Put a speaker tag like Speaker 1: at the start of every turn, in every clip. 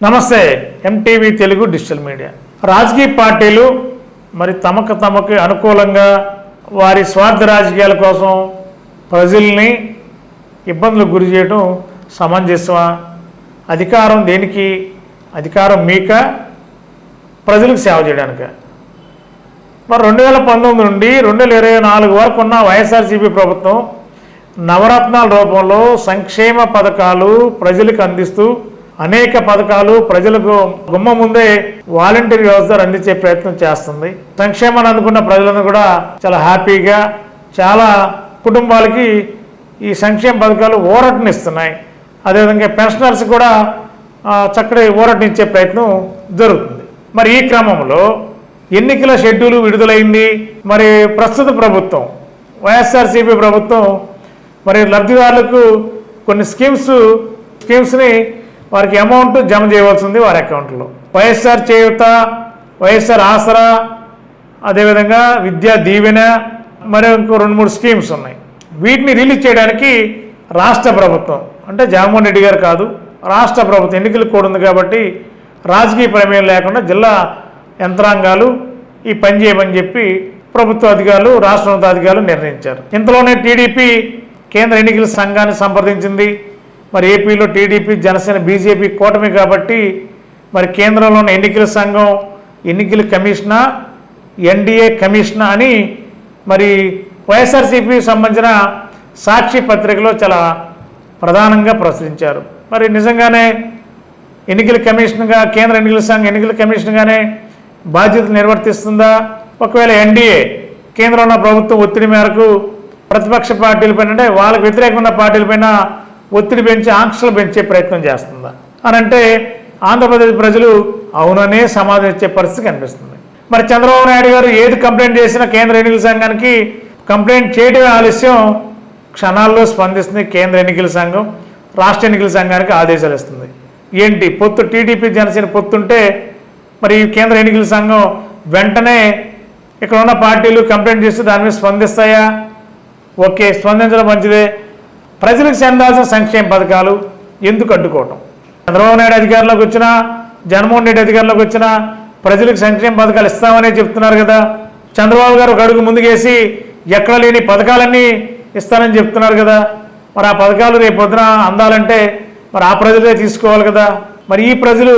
Speaker 1: నమస్తే MTV Telugu digital media. రాజకీయ పార్టీలు మరి తమకు తమకు అనుకూలంగా వారి స్వార్థ రాజకీయాల కోసం ప్రజల్ని ఇబ్బందులకు గురి చేయడం సమంజసమా? అధికారం దేనికి? అధికారం మీక? ప్రజలకు సేవ చేయడానిక? మరి రెండు వేల పంతొమ్మిది నుండి రెండు వేల ఇరవై నాలుగు వరకు ఉన్న వైఎస్ఆర్సీపీ ప్రభుత్వం నవరత్నాల రూపంలో సంక్షేమ పథకాలు ప్రజలకు అందిస్తూ అనేక పథకాలు ప్రజలకు గుమ్మ ముందే వాలంటీర్ వ్యవస్థ అందించే ప్రయత్నం చేస్తుంది. సంక్షేమాన్ని అనుకున్న ప్రజలను కూడా చాలా హ్యాపీగా చాలా కుటుంబాలకి ఈ సంక్షేమ పథకాలు ఊరటనిస్తున్నాయి. అదేవిధంగా పెన్షనర్స్ కూడా చక్కటి ఊరటనిచ్చే ప్రయత్నం జరుగుతుంది. మరి ఈ క్రమంలో ఎన్నికల షెడ్యూల్ విడుదలైంది. మరి ప్రస్తుత ప్రభుత్వం వైఎస్ఆర్సీపీ ప్రభుత్వం మరి లబ్ధిదారులకు కొన్ని స్కీమ్స్ స్కీమ్స్ని వారికి అమౌంట్ జమ చేయవలసి ఉంది వారి అకౌంట్లో వైఎస్ఆర్ చేయూత వైఎస్ఆర్ ఆసరా అదేవిధంగా విద్యా దీవెన మరి ఇంకో రెండు మూడు స్కీమ్స్ ఉన్నాయి. వీటిని రిలీజ్ చేయడానికి రాష్ట్ర ప్రభుత్వం అంటే జగన్మోహన్ రెడ్డి గారు కాదు రాష్ట్ర ప్రభుత్వం ఎన్నికలు కూడా ఉంది కాబట్టి రాజకీయ ప్రమేయం లేకుండా జిల్లా యంత్రాంగాలు ఈ పని చేయమని చెప్పి ప్రభుత్వ అధికారులు రాష్ట్ర ఉన్నతాధికారులు నిర్ణయించారు. ఇంతలోనే టీడీపీ కేంద్ర ఎన్నికల సంఘాన్ని సంప్రదించింది. మరి ఏపీలో టీడీపీ జనసేన బీజేపీ కూటమి కాబట్టి మరి కేంద్రంలో ఉన్న ఎన్నికల సంఘం ఎన్నికల కమిషనా ఎన్డీఏ కమిషనా అని మరి వైఎస్ఆర్సీపీ సంబంధించిన సాక్షి పత్రికలో చాలా ప్రధానంగా ప్రచురించారు. మరి నిజంగానే ఎన్నికల కమిషన్గా కేంద్ర ఎన్నికల సంఘం ఎన్నికల కమిషన్గానే బాధ్యతలు నిర్వర్తిస్తుందా? ఒకవేళ ఎన్డీఏ కేంద్రంలో ఉన్న ప్రభుత్వం ఒత్తిడి మేరకు ప్రతిపక్ష పార్టీలపైన అంటే వాళ్ళకి వ్యతిరేకమైన పార్టీలపైన ఒత్తిడి పెంచి ఆంక్షలు పెంచే ప్రయత్నం చేస్తుందా? అని అంటే ఆంధ్రప్రదేశ్ ప్రజలు అవుననే సమాధానం ఇచ్చే పరిస్థితి కనిపిస్తుంది. మరి చంద్రబాబు నాయుడు గారు ఏది కంప్లైంట్ చేసినా కేంద్ర ఎన్నికల సంఘానికి కంప్లైంట్ చేయడమే ఆలస్యం. క్షణాల్లో స్పందిస్తుంది కేంద్ర ఎన్నికల సంఘం రాష్ట్ర ఎన్నికల సంఘానికి ఆదేశాలు ఇస్తుంది. ఏంటి? పొత్తు టీడీపీ జనసేన పొత్తుంటే మరి కేంద్ర ఎన్నికల సంఘం వెంటనే ఇక్కడ ఉన్న పార్టీలు కంప్లైంట్ చేస్తే దాని మీద స్పందిస్తాయా? ఓకే స్పందించడం మంచిదే. ప్రజలకు చెందాల్సిన సంక్షేమ పథకాలు ఎందుకు అడ్డుకోవటం? చంద్రబాబు నాయుడు అధికారంలోకి వచ్చినా జగన్మోహన్ రెడ్డి అధికారంలోకి వచ్చినా ప్రజలకు సంక్షేమ పథకాలు ఇస్తామనే చెప్తున్నారు కదా. చంద్రబాబు గారు ఒక అడుగు ముందుకేసి ఎక్కడ లేని పథకాలన్నీ ఇస్తానని చెప్తున్నారు కదా. మరి ఆ పథకాలు రేపు అందాలంటే మరి ఆ ప్రజలే తీసుకోవాలి కదా. మరి ఈ ప్రజలు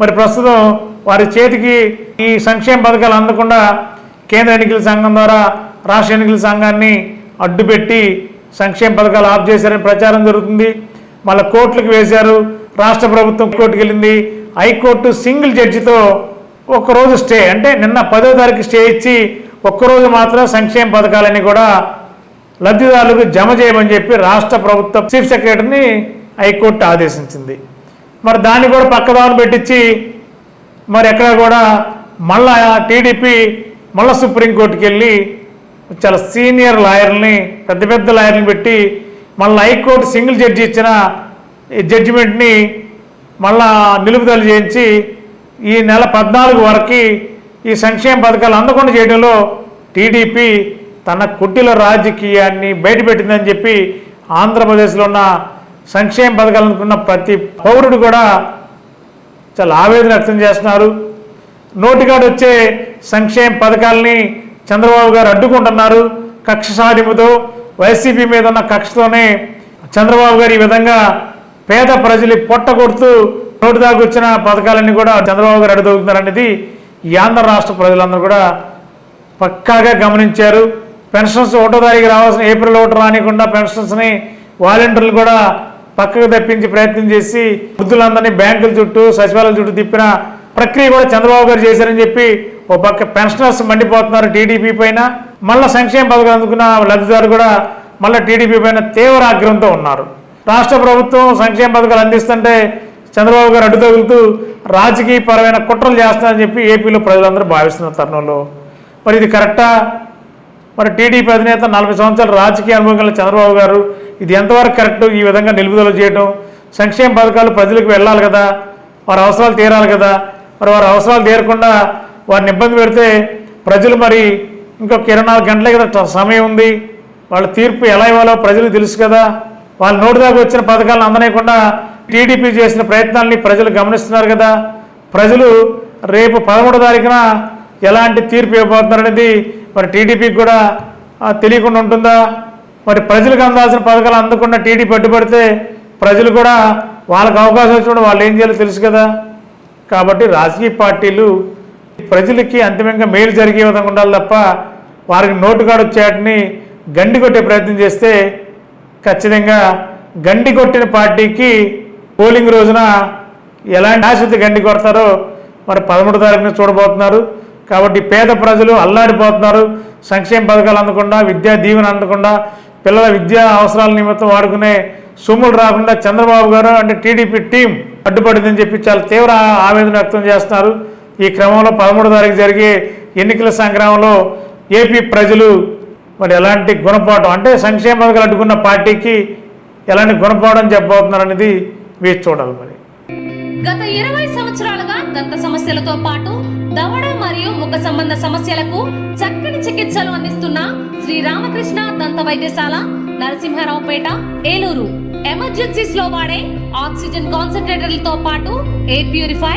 Speaker 1: మరి ప్రస్తుతం వారి చేతికి ఈ సంక్షేమ పథకాలు అందకుండా కేంద్ర ఎన్నికల సంఘం ద్వారా రాష్ట్ర ఎన్నికల సంఘాన్ని అడ్డుపెట్టి సంక్షేమ పథకాలు ఆఫ్ చేశారని ప్రచారం జరుగుతుంది. మళ్ళీ కోర్టులకు వేశారు. రాష్ట్ర ప్రభుత్వం కోర్టుకు వెళ్ళింది. హైకోర్టు సింగిల్ జడ్జితో ఒక్కరోజు స్టే అంటే నిన్న పదో తారీఖు స్టే ఇచ్చి ఒక్కరోజు మాత్రం సంక్షేమ పథకాలన్నీ కూడా లబ్ధిదారులకు జమ చేయమని చెప్పి రాష్ట్ర ప్రభుత్వ చీఫ్ సెక్రటరీని హైకోర్టు ఆదేశించింది. మరి దాన్ని కూడా పక్కదాన్ని పెట్టించి మరి ఎక్కడ కూడా మళ్ళా టీడీపీ మళ్ళా సుప్రీంకోర్టుకి వెళ్ళి చాలా సీనియర్ లాయర్ని పెద్ద పెద్ద లాయర్ని పెట్టి మళ్ళీ హైకోర్టు సింగిల్ జడ్జి ఇచ్చిన ఈ జడ్జిమెంట్ని మళ్ళా నిలుపుదల చేయించి ఈ నెల పద్నాలుగు వరకు ఈ సంక్షేమ పథకాలు అందకుండా చేయడంలో టీడీపీ తన కుట్టిల రాజకీయాన్ని బయటపెట్టిందని చెప్పి ఆంధ్రప్రదేశ్లో ఉన్న సంక్షేమ పథకాలు అనుకున్న ప్రతి పౌరుడు కూడా చాలా ఆవేదన వ్యక్తం చేస్తున్నారు. నోటికాడు వచ్చే సంక్షేమ పథకాలని చంద్రబాబు గారు అడ్డుకుంటున్నారు. కక్ష సాధింపుతో వైసీపీ మీద ఉన్న కక్షతోనే చంద్రబాబు గారు ఈ విధంగా పేద ప్రజలు పొట్ట కొడుతూ నోటి దాకా వచ్చిన పథకాలన్నీ కూడా చంద్రబాబు గారు అడుగుతున్నారనేది ఈ ఆంధ్ర రాష్ట్ర ప్రజలందరూ కూడా పక్కాగా గమనించారు. పెన్షన్స్ ఒకటో తారీఖు రావాల్సిన ఏప్రిల్ ఒకటి రానికుండా పెన్షన్స్ని వాలంటీర్లు కూడా పక్కకు తప్పించి ప్రయత్నం చేసి వృద్ధులందరినీ బ్యాంకుల చుట్టూ సచివాలయాల చుట్టూ తిప్పిన ప్రక్రియ కూడా చంద్రబాబు గారు చేశారని చెప్పి ఓ పక్క పెన్షనర్స్ మండిపోతున్నారు టీడీపీ పైన. మళ్ళీ సంక్షేమ పథకాలు అందుకున్న లబ్ధిదారు కూడా మళ్ళీ టీడీపీ పైన తీవ్ర ఆగ్రహంతో ఉన్నారు. రాష్ట్ర ప్రభుత్వం సంక్షేమ పథకాలు అందిస్తుంటే చంద్రబాబు గారు అడ్డు తగులుతూ రాజకీయ పరమైన కుట్రలు చేస్తారని చెప్పి ఏపీలో ప్రజలందరూ భావిస్తున్న తరుణంలో. మరి ఇది కరెక్టా? మరి టీడీపీ అధినేత నలభై సంవత్సరాల రాజకీయ అనుభవం చంద్రబాబు గారు ఇది ఎంతవరకు కరెక్ట్? ఈ విధంగా నిలుపుదల చేయడం సంక్షేమ పథకాలు ప్రజలకు వెళ్ళాలి కదా. వారి అవసరాలు తీరాలి కదా. మరి వారి అవసరాలు తీరకుండా వారిని ఇబ్బంది పెడితే ప్రజలు మరి ఇంకొక ఇరవై నాలుగు గంటలే కదా సమయం ఉంది. వాళ్ళ తీర్పు ఎలా ఇవ్వాలో ప్రజలు తెలుసు కదా. వాళ్ళ నోటి దాకా వచ్చిన పథకాలను అందనేయకుండా టీడీపీ చేసిన ప్రయత్నాల్ని ప్రజలు గమనిస్తున్నారు కదా. ప్రజలు రేపు పదమూడో తారీఖున ఎలాంటి తీర్పు ఇవ్వబోతున్నారనేది మరి టీడీపీకి కూడా తెలియకుండా ఉంటుందా? మరి ప్రజలకు అందాల్సిన పథకాలు అందకుండా టీడీపీ అడ్డుపడితే ప్రజలు కూడా వాళ్ళకు అవకాశం వచ్చినప్పుడు వాళ్ళు ఏం చేయాలో తెలుసు కదా. కాబట్టి రాజకీయ పార్టీలు ప్రజలకి అంతిమంగా మేలు జరిగే విధంగా ఉండాలి తప్ప వారికి నోటుగాడు వచ్చేటిని గండి కొట్టే ప్రయత్నం చేస్తే ఖచ్చితంగా గండి కొట్టిన పార్టీకి పోలింగ్ రోజున ఎలాంటి ఆశక్తి గండి కొడతారో మరి పదమూడు తారీఖున చూడబోతున్నారు. కాబట్టి పేద ప్రజలు అల్లాడిపోతున్నారు. సంక్షేమ పథకాలు అందకుండా విద్యా దీవెన అందకుండా పిల్లల విద్యా అవసరాల నిమిత్తం వాడుకునే సొమ్ములు రాకుండా చంద్రబాబు గారు అంటే టీడీపీ టీం అడ్డుపడిందని చెప్పి చాలా తీవ్ర ఆవేదన వ్యక్తం చేస్తున్నారు. ఈ క్రమంలో పదమూడో తారీఖు జరిగే ఎన్నికల సంగ్రామంలో ఏపీ ప్రజలు మరి ఎలాంటి గుణపాఠం అంటే సంక్షేమ పథకాలు అడ్డుకున్న పార్టీకి ఎలాంటి గుణపాఠం చెప్పబోతున్నారు అనేది వేచి చూడాలి మరి.
Speaker 2: గత ఇరవై సంవత్సరాలుగా దంత సమస్యలతో పాటు దవడ మరియు ముఖ సంబంధ సమస్యలకు చక్కని చికిత్సలు అందిస్తున్న శ్రీ రామకృష్ణ దంత వైద్యశాల నరసింహారావుపేట ఏలూరు. ఎమర్జెన్సీస్లో వాడే ఆక్సిజన్ కాన్సన్ట్రేటర్లతో పాటు air purify